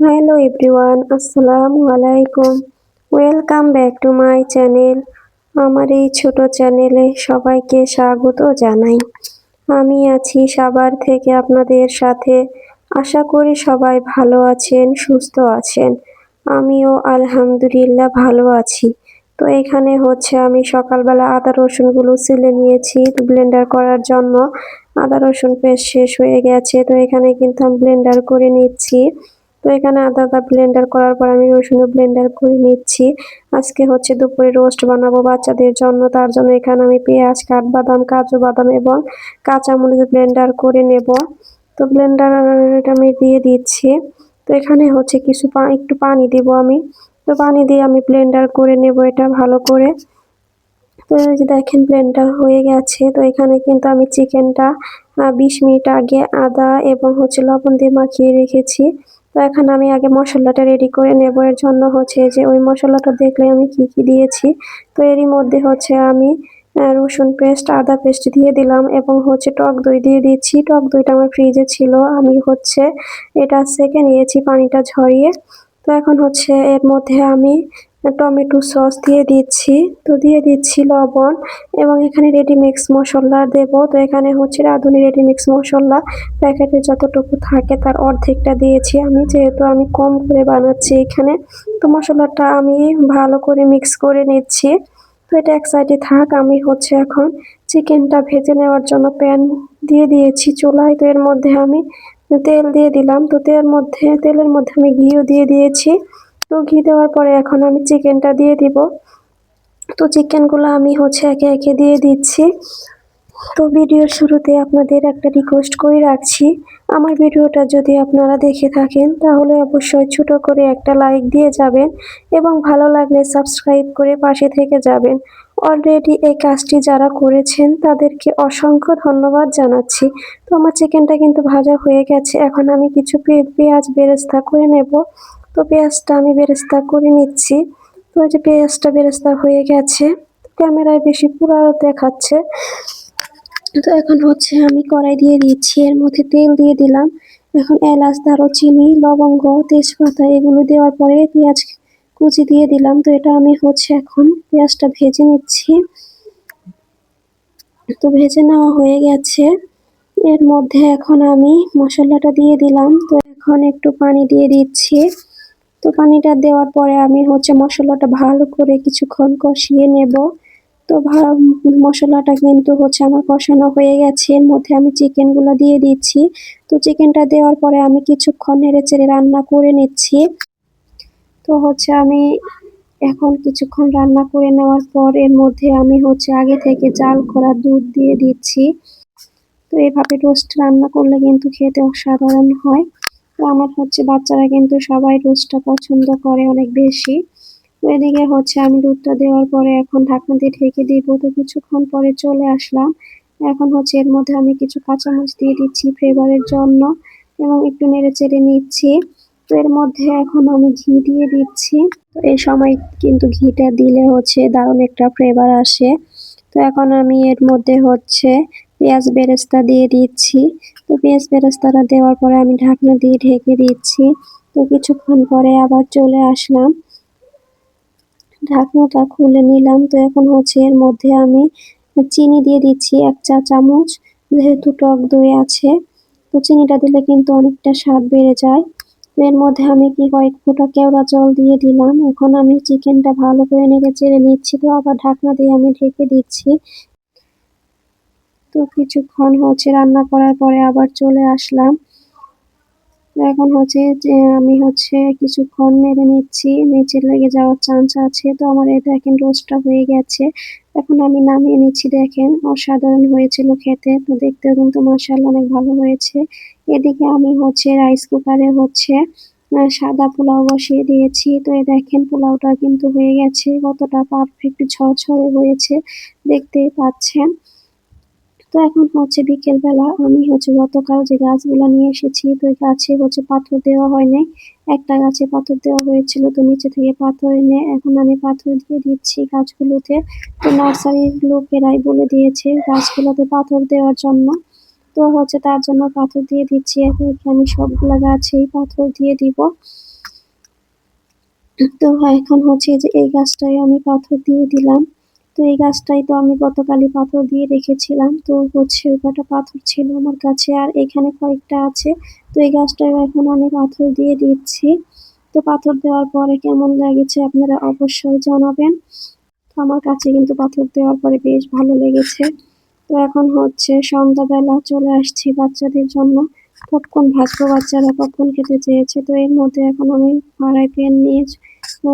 Hello everyone আসসালামু আলাইকুম welcome back to my channel আমার এই ছোট চ্যানেলে সবাইকে স্বাগত জানাই। আমি আছি সাভার থেকে আপনাদের সাথে। আশা করি সবাই ভালো আছেন, সুস্থ আছেন। আমিও আলহামদুলিল্লাহ ভালো আছি। তো এখানে হচ্ছে আমি সকালবেলা আদা রসুনগুলো ছিলে নিয়েছি। ব্লেন্ডার করার জন্য আদা রসুন পেস্ট শেষ হয়ে গেছে। তো এখানে কিন্তু আমি ব্লেন্ডার করে নিচ্ছি। এখানে আদা আদা ব্লেন্ডার করার পর আমি রসুন ব্লেন্ডার করে নিচ্ছি। আজকে হচ্ছে দুপুরে রোস্ট বানাবো বাচ্চাদের জন্য, তার জন্য এখানে আমি পেঁয়াজ, কাঠবাদাম, কাজু বাদাম এবং কাঁচামরিচ ব্লেন্ডার করে নেব। তো ব্লেন্ডার আমি দিয়ে দিচ্ছি। তো এখানে হচ্ছে কিছু একটু পানি দিব আমি। তো পানি দিয়ে আমি ব্লেন্ডার করে নেব এটা ভালো করে। তো যে দেখেন ব্লেন্ডার হয়ে গেছে। তো এখানে কিন্তু আমি চিকেনটা বিশ মিনিট আগে আদা এবং হচ্ছে লবণ দিয়ে মাখিয়ে রেখেছি। তো এখন আমি আগে মশলাটা রেডি করে নেব। এর জন্য হচ্ছে যে ওই মশলাটা দেখলে আমি কি কি দিয়েছি। তো এরই মধ্যে হচ্ছে আমি রসুন পেস্ট, আদা পেস্ট দিয়ে দিলাম এবং হচ্ছে টক দই দিয়ে দিচ্ছি। টক দইটা আমার ফ্রিজে ছিল। আমি হচ্ছে এটা সেকে নিয়েছি পানিটা ঝরিয়ে। তো এখন হচ্ছে এর মধ্যে আমি টমেটো সস দিয়ে দিচ্ছি। তো দিয়ে দিচ্ছি লবণ এবং এখানে রেডি মিক্স মশলা দেব। তো এখানে হচ্ছে রাঁধুনি রেডি মিক্স মশলা। প্যাকেটে যতটুকু থাকে তার অর্ধেকটা দিয়েছি আমি। যেহেতু আমি কম করে বানাচ্ছি এখানে, তো মশলাটা আমি ভালো করে মিক্স করে নিচ্ছি। তো এটা এক সাইডে থাক, আমি হচ্ছে এখন চিকেনটা ভেজে নেওয়ার জন্য প্যান দিয়ে দিয়েছি চুলায়। তো এর মধ্যে আমি তেল দিয়ে দিলাম। তো তেলের মধ্যে তেলের মধ্যে আমি ঘিও দিয়ে দিয়েছি। তো ঘি দেওয়ার পরে এখন আমি চিকেনটা দিয়ে দিব। তো চিকেনগুলো আমি হচ্ছে একে একে দিয়ে দিচ্ছি। তো ভিডিওর শুরুতে আপনাদের একটা রিকোয়েস্ট করে রাখছি। আমার ভিডিওটা যদি আপনারা দেখে থাকেন, তাহলে অবশ্যই ছোট করে একটা লাইক দিয়ে যাবেন এবং ভালো লাগলে সাবস্ক্রাইব করে পাশে থেকে যাবেন। অলরেডি এই কাজটি যারা করেছেন, তাদেরকে অসংখ্য ধন্যবাদ জানাচ্ছি। তো আমার চিকেনটা কিন্তু ভাজা হয়ে গেছে। এখন আমি কিছু পেঁয়াজ বেরেস্তা করে নেব। তো পেঁয়াজটা আমি বেরেস্তা করে নিচ্ছি। তো এই যে পেঁয়াজটা বেরেস্তা হয়ে গেছে, ক্যামেরায় বেশি পুরো দেখাচ্ছে। তো এখন হচ্ছে আমি কড়াই দিয়ে দিচ্ছি, এর মধ্যে তেল দিয়ে দিলাম। এখন এলাচ, দারুচিনি, লবঙ্গ, তেজপাতা এগুলো দেওয়ার পরে পেঁয়াজ কুচি দিয়ে দিলাম। তো এটা আমি হচ্ছে এখন পেঁয়াজটা ভেজে নিচ্ছি। তো ভেজে নেওয়া হয়ে গেছে। এর মধ্যে এখন আমি মশলাটা দিয়ে দিলাম। তো এখন একটু পানি দিয়ে দিচ্ছি। তো পানিটা দেওয়ার পরে আমি হচ্ছে মশলাটা ভালো করে কিছুক্ষণ কষিয়ে নেব। তো মশলাটা কিন্তু হচ্ছে আমার কষানো হয়ে গেছে। এর মধ্যে আমি চিকেনগুলো দিয়ে দিচ্ছি। তো চিকেনটা দেওয়ার পরে আমি কিছুক্ষণ নেড়ে চেড়ে রান্না করে নিচ্ছি। তো হচ্ছে আমি এখন কিছুক্ষণ রান্না করে নেওয়ার পর এর মধ্যে আমি হচ্ছে আগে থেকে জাল করা দুধ দিয়ে দিচ্ছি। তো এভাবে রোস্ট রান্না করলে কিন্তু খেতে অসাধারণ হয়। তো আমার হচ্ছে বাচ্চারা কিন্তু সবাই রোস্টটা পছন্দ করে অনেক বেশি। তো এদিকে হচ্ছে আমি দুধটা দেওয়ার পরে এখন ঢাকনা দিয়ে ঢেকে দিব। তো কিছুক্ষণ পরে চলে আসলাম। এখন হচ্ছে এর মধ্যে আমি কিছু কাঁচামরিচ দিয়ে দিচ্ছি ফ্লেভারের জন্য এবং একটু নেড়ে চেড়ে নিচ্ছি। তো এর মধ্যে এখন আমি ঘি দিয়ে দিচ্ছি। তো এই সময় কিন্তু ঘিটা দিলে হচ্ছে দারুণ একটা ফ্লেভার আসে। তো এখন আমি এর মধ্যে হচ্ছে পেঁয়াজ বেরেস্তা দিয়ে দিচ্ছি। তো পেঁয়াজ বেরেস্তাটা দেওয়ার পরে আমি ঢাকনা দিয়ে ঢেকে দিচ্ছি। তো কিছুক্ষণ পরে আবার চলে আসলাম। ঢাকনাটা খুলে নিলাম। তো এখন হচ্ছে এর মধ্যে আমি চিনি দিয়ে দিচ্ছি এক চা চামচ, যেহেতু টক দই আছে। তো চিনিটা দিলে কিন্তু অনেকটা স্বাদ বেড়ে যায়। তো এর মধ্যে আমি কি কয়েক ফোঁটা কেওড়া জল দিয়ে দিলাম। এখন আমি চিকেনটা ভালো করে নেড়ে চেড়ে নিচ্ছি। তো আবার ঢাকনা দিয়ে আমি ঢেকে দিচ্ছি। তো কিছুক্ষণ হচ্ছে রান্না করার পরে আবার চলে আসলাম। এখন হচ্ছে যে আমি হচ্ছে কিছুক্ষণ নেড়ে নিচ্ছি, নিচে লেগে যাওয়ার চান্স আছে। তো আমার এটা এখন রোস্টটা হয়ে গেছে। এখন আমি নামিয়ে নিচ্ছি, দেখেন অসাধারণ হয়েছিল খেতে। তো দেখতেও কিন্তু মার্শাল অনেক ভালো হয়েছে। এদিকে আমি হচ্ছে রাইস কুকারে হচ্ছে সাদা পোলাও বসিয়ে দিয়েছি। তো এই দেখেন পোলাওটা কিন্তু হয়ে গেছে। কতটা পারফেক্ট ঝরঝরে হয়েছে। দেখতেই পাচ্ছেন। তো এখন হচ্ছে বিকেলবেলা আমি হচ্ছে গতকাল যে গাছগুলো নিয়ে এসেছি, তো গাছে হচ্ছে পাথর দেওয়া হয় নাই। একটা গাছে পাথর দেওয়া হয়েছিল, তো নিচে থেকে পাথর এনে এখন আমি পাথর দিয়ে দিচ্ছি গাছগুলোতে। তো নার্সারির লোকেরাই বলে দিয়েছে গাছগুলোতে পাথর দেওয়ার জন্য। তো হচ্ছে তার জন্য পাথর দিয়ে দিচ্ছি একে আমি সবগুলো গাছেই পাথর দিয়ে দিব। তো এখন হচ্ছে যে এই গাছটায় আমি পাথর দিয়ে দিলাম। তো এই গাছটাই তো আমি গতকালই পাথর দিয়ে রেখেছিলাম। তো হচ্ছে কটা পাথর ছিল আমার কাছে আর এখানে কয়েকটা আছে। তো এই গাছটায় এখন আমি পাথর দিয়ে দিচ্ছি। তো পাথর দেওয়ার পরে কেমন লেগেছে আপনারা অবশ্যই জানাবেন। তো আমার কাছে কিন্তু পাথর দেওয়ার পরে বেশ ভালো লেগেছে। তো এখন হচ্ছে সন্ধ্যাবেলা চলে আসছি বাচ্চাদের জন্য। পপকর্ন ভাজবো বাচ্চারা পপকর্ন খেতে চেয়েছে? তো এর মধ্যে এখন আমি ফ্রাই প্যান নিয়ে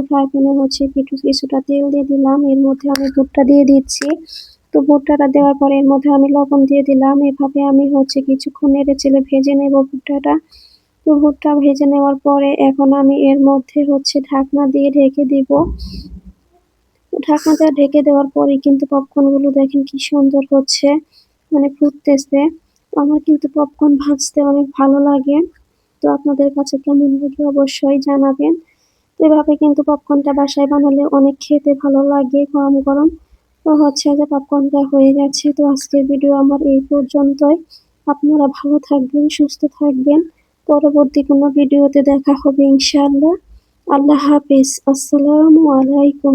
ফ্রাই প্যানে হচ্ছে কিছু কিছুটা তেল দিয়ে দিলাম। এর মধ্যে আমি ভুট্টা দিয়ে দিচ্ছি। তো ভুট্টাটা দেওয়ার পরে এর মধ্যে আমি লবণ দিয়ে দিলাম। এভাবে আমি হচ্ছে কিছুক্ষণ নেড়ে চেলে ভেজে নেব ভুট্টাটা। তো ভুট্টা ভেজে নেওয়ার পরে এখন আমি এর মধ্যে হচ্ছে ঢাকনা দিয়ে ঢেকে দিব। ঢাকনাটা ঢেকে দেওয়ার পরে কিন্তু পপকর্নগুলো দেখেন কি সুন্দর হচ্ছে মানে ফুটতেছে। আমার কিন্তু পপকর্ন ভাজতে অনেক ভালো লাগে। তো আপনাদের কাছে কেমন লাগে অবশ্যই জানাবেন। এভাবে কিন্তু পপকর্নটা বাসায় বানালে অনেক খেতে ভালো লাগে গরম গরম তো হচ্ছে যে পপকর্নটা হয়ে গেছে। তো আজকের ভিডিও আমার এই পর্যন্তই। আপনারা ভালো থাকবেন, সুস্থ থাকবেন। পরবর্তী কোনো ভিডিওতে দেখা হবে ইনশাআল্লাহ। আল্লাহ হাফিজ। আসসালামু আলাইকুম।